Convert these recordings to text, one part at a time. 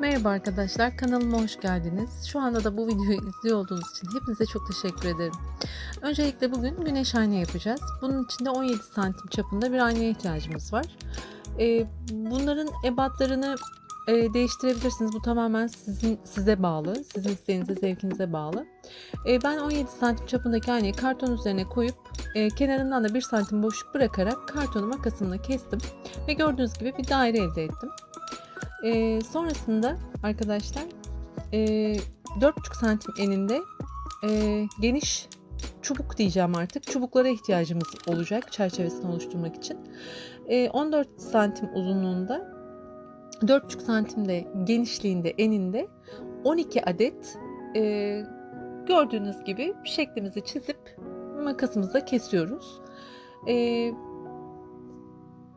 Merhaba arkadaşlar, kanalıma hoş geldiniz. Şu anda da bu videoyu izliyor olduğunuz için hepinize çok teşekkür ederim. Öncelikle bugün güneş ayna yapacağız. Bunun için de 17 santim çapında bir aynaya ihtiyacımız var. Ee, bunların ebatlarını e, değiştirebilirsiniz. Bu tamamen sizin size bağlı, sizin isteğinize, zevkinize bağlı. Ee, ben 17 santim çapındaki aynayı karton üzerine koyup e, kenarından da 1 santim boşluk bırakarak kartonu makasımla kestim ve gördüğünüz gibi bir daire elde ettim. Ee, sonrasında arkadaşlar e, 4,5 santim eninde e, geniş çubuk diyeceğim artık. Çubuklara ihtiyacımız olacak çerçevesini oluşturmak için. E, 14 santim uzunluğunda 4,5 santimde genişliğinde eninde 12 adet e, gördüğünüz gibi şeklimizi çizip makasımızla kesiyoruz. E,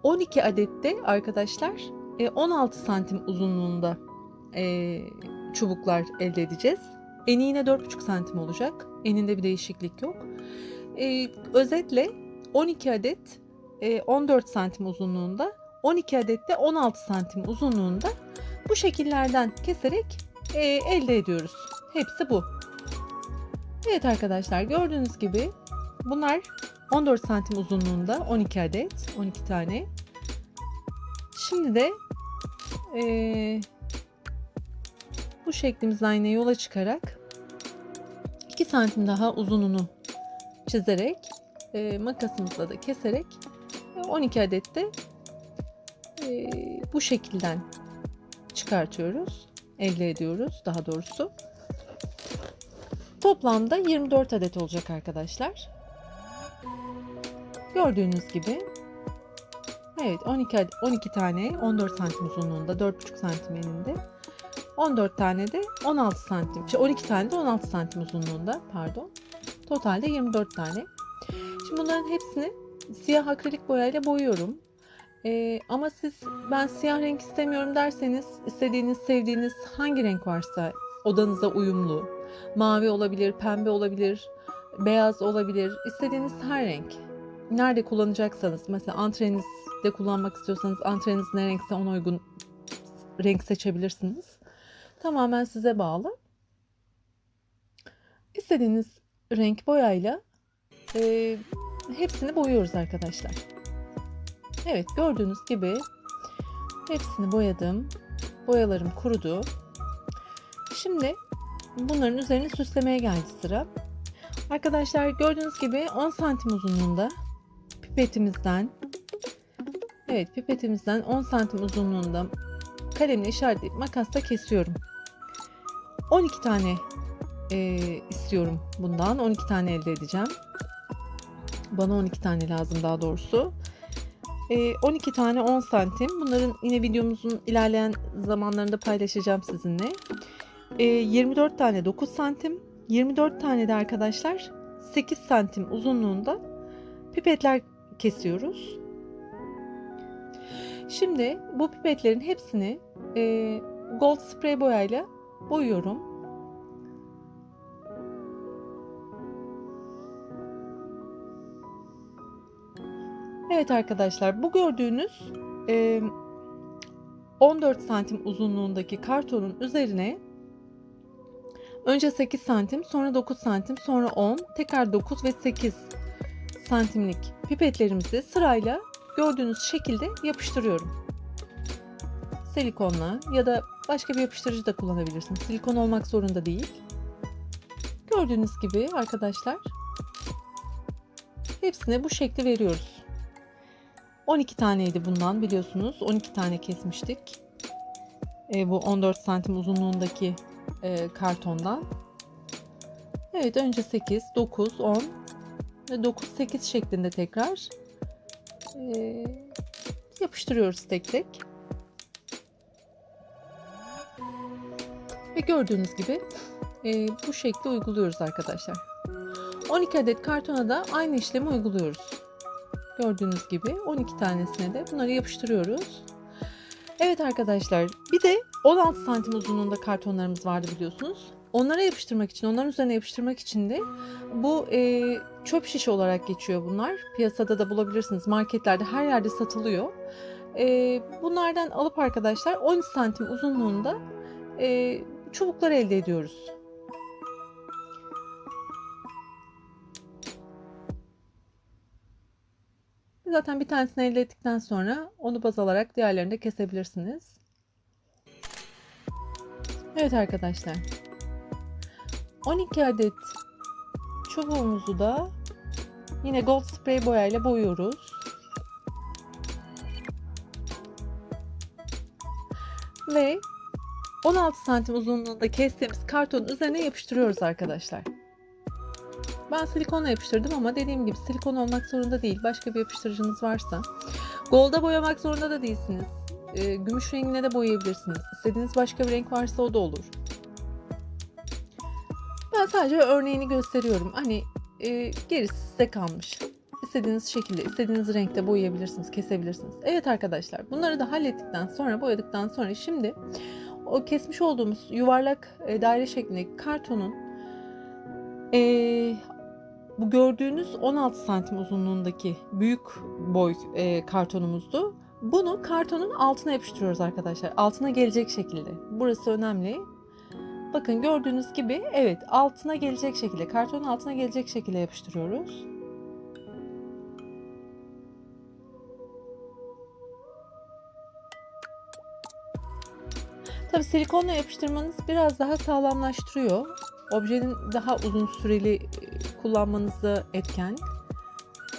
12 adette arkadaşlar e, 16 santim uzunluğunda e, çubuklar elde edeceğiz. Eni yine 4,5 santim olacak. Eninde bir değişiklik yok. E, özetle 12 adet e, 14 santim uzunluğunda, 12 adet de 16 santim uzunluğunda bu şekillerden keserek e, elde ediyoruz. Hepsi bu. Evet arkadaşlar gördüğünüz gibi bunlar 14 santim uzunluğunda 12 adet, 12 tane. Şimdi de eee, bu şeklimizden yine yola çıkarak 2 santim daha uzununu çizerek eee, makasımızla da keserek e, 12 adet de eee, bu şekilden çıkartıyoruz. Elde ediyoruz daha doğrusu. Toplamda 24 adet olacak arkadaşlar. Gördüğünüz gibi Evet 12, ad- 12 tane 14 santim uzunluğunda 4,5 santim eninde. 14 tane de 16 santim. şey, 12 tane de 16 santim uzunluğunda pardon. Totalde 24 tane. Şimdi bunların hepsini siyah akrilik boyayla boyuyorum. Ee, ama siz ben siyah renk istemiyorum derseniz istediğiniz sevdiğiniz hangi renk varsa odanıza uyumlu. Mavi olabilir, pembe olabilir, beyaz olabilir. istediğiniz her renk nerede kullanacaksanız mesela antrenizde kullanmak istiyorsanız antreniz ne renkse ona uygun renk seçebilirsiniz. Tamamen size bağlı. İstediğiniz renk boyayla e, hepsini boyuyoruz arkadaşlar. Evet gördüğünüz gibi hepsini boyadım. Boyalarım kurudu. Şimdi bunların üzerine süslemeye geldi sıra. Arkadaşlar gördüğünüz gibi 10 santim uzunluğunda pipetimizden evet pipetimizden 10 santim uzunluğunda kalemle işaretleyip makasla kesiyorum. 12 tane e, istiyorum bundan. 12 tane elde edeceğim. Bana 12 tane lazım daha doğrusu. E, 12 tane 10 santim. Bunların yine videomuzun ilerleyen zamanlarında paylaşacağım sizinle. E, 24 tane 9 santim. 24 tane de arkadaşlar 8 santim uzunluğunda pipetler kesiyoruz. Şimdi bu pipetlerin hepsini e, gold sprey boyayla boyuyorum. Evet arkadaşlar bu gördüğünüz e, 14 santim uzunluğundaki kartonun üzerine önce 8 santim sonra 9 santim sonra 10 tekrar 9 ve 8 santimlik pipetlerimizi sırayla gördüğünüz şekilde yapıştırıyorum. Silikonla ya da başka bir yapıştırıcı da kullanabilirsiniz. Silikon olmak zorunda değil. Gördüğünüz gibi arkadaşlar hepsine bu şekli veriyoruz. 12 taneydi bundan biliyorsunuz. 12 tane kesmiştik. E, bu 14 santim uzunluğundaki e, kartondan. Evet önce 8, 9, 10 ve 9, 8 şeklinde tekrar e, yapıştırıyoruz tek tek. Ve gördüğünüz gibi e, bu şekli uyguluyoruz arkadaşlar. 12 adet kartona da aynı işlemi uyguluyoruz. Gördüğünüz gibi 12 tanesine de bunları yapıştırıyoruz. Evet arkadaşlar bir de 16 santim uzunluğunda kartonlarımız vardı biliyorsunuz. Onlara yapıştırmak için, onların üzerine yapıştırmak için de bu e, çöp şişe olarak geçiyor bunlar. Piyasada da bulabilirsiniz. Marketlerde her yerde satılıyor. E, bunlardan alıp arkadaşlar 13 santim uzunluğunda e, çubuklar elde ediyoruz. Zaten bir tanesini elde ettikten sonra onu baz alarak diğerlerini de kesebilirsiniz. Evet arkadaşlar. 12 adet çubuğumuzu da yine gold spray boyayla boyuyoruz. Ve 16 santim uzunluğunda kestiğimiz kartonun üzerine yapıştırıyoruz arkadaşlar. Ben silikonla yapıştırdım ama dediğim gibi silikon olmak zorunda değil. Başka bir yapıştırıcınız varsa. Golda boyamak zorunda da değilsiniz. Ee, gümüş rengine de boyayabilirsiniz. İstediğiniz başka bir renk varsa o da olur. Ben sadece örneğini gösteriyorum. Hani e, gerisi size kalmış. İstediğiniz şekilde, istediğiniz renkte boyayabilirsiniz, kesebilirsiniz. Evet arkadaşlar bunları da hallettikten sonra, boyadıktan sonra şimdi o kesmiş olduğumuz yuvarlak e, daire şeklindeki kartonun e, bu gördüğünüz 16 santim uzunluğundaki büyük boy e, kartonumuzdu. Bunu kartonun altına yapıştırıyoruz arkadaşlar. Altına gelecek şekilde. Burası önemli. Bakın gördüğünüz gibi evet altına gelecek şekilde, kartonun altına gelecek şekilde yapıştırıyoruz. Tabi silikonla yapıştırmanız biraz daha sağlamlaştırıyor. Objenin daha uzun süreli e, kullanmanızı etken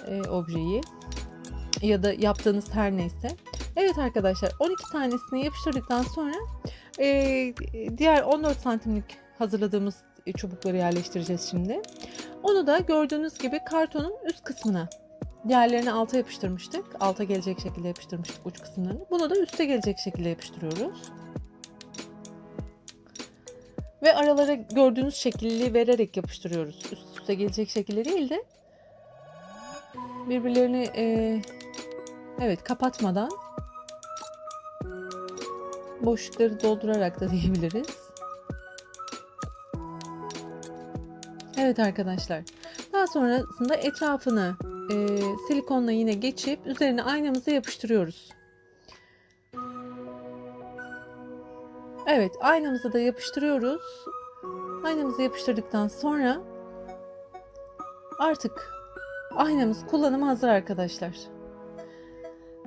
e, objeyi ya da yaptığınız her neyse. Evet arkadaşlar 12 tanesini yapıştırdıktan sonra e, diğer 14 santimlik hazırladığımız çubukları yerleştireceğiz şimdi. Onu da gördüğünüz gibi kartonun üst kısmına diğerlerini alta yapıştırmıştık. Alta gelecek şekilde yapıştırmıştık uç kısımlarını. Bunu da üste gelecek şekilde yapıştırıyoruz. Ve aralara gördüğünüz şekilli vererek yapıştırıyoruz. Üst üste gelecek şekilde değil de birbirlerini e, evet kapatmadan boşlukları doldurarak da diyebiliriz. Evet arkadaşlar. Daha sonrasında etrafını e, silikonla yine geçip üzerine aynamızı yapıştırıyoruz. Evet aynamızı da yapıştırıyoruz. Aynamızı yapıştırdıktan sonra artık aynamız kullanıma hazır arkadaşlar.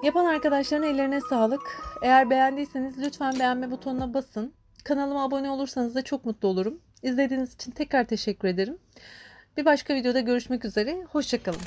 Yapan arkadaşların ellerine sağlık. Eğer beğendiyseniz lütfen beğenme butonuna basın. Kanalıma abone olursanız da çok mutlu olurum. İzlediğiniz için tekrar teşekkür ederim. Bir başka videoda görüşmek üzere. Hoşçakalın.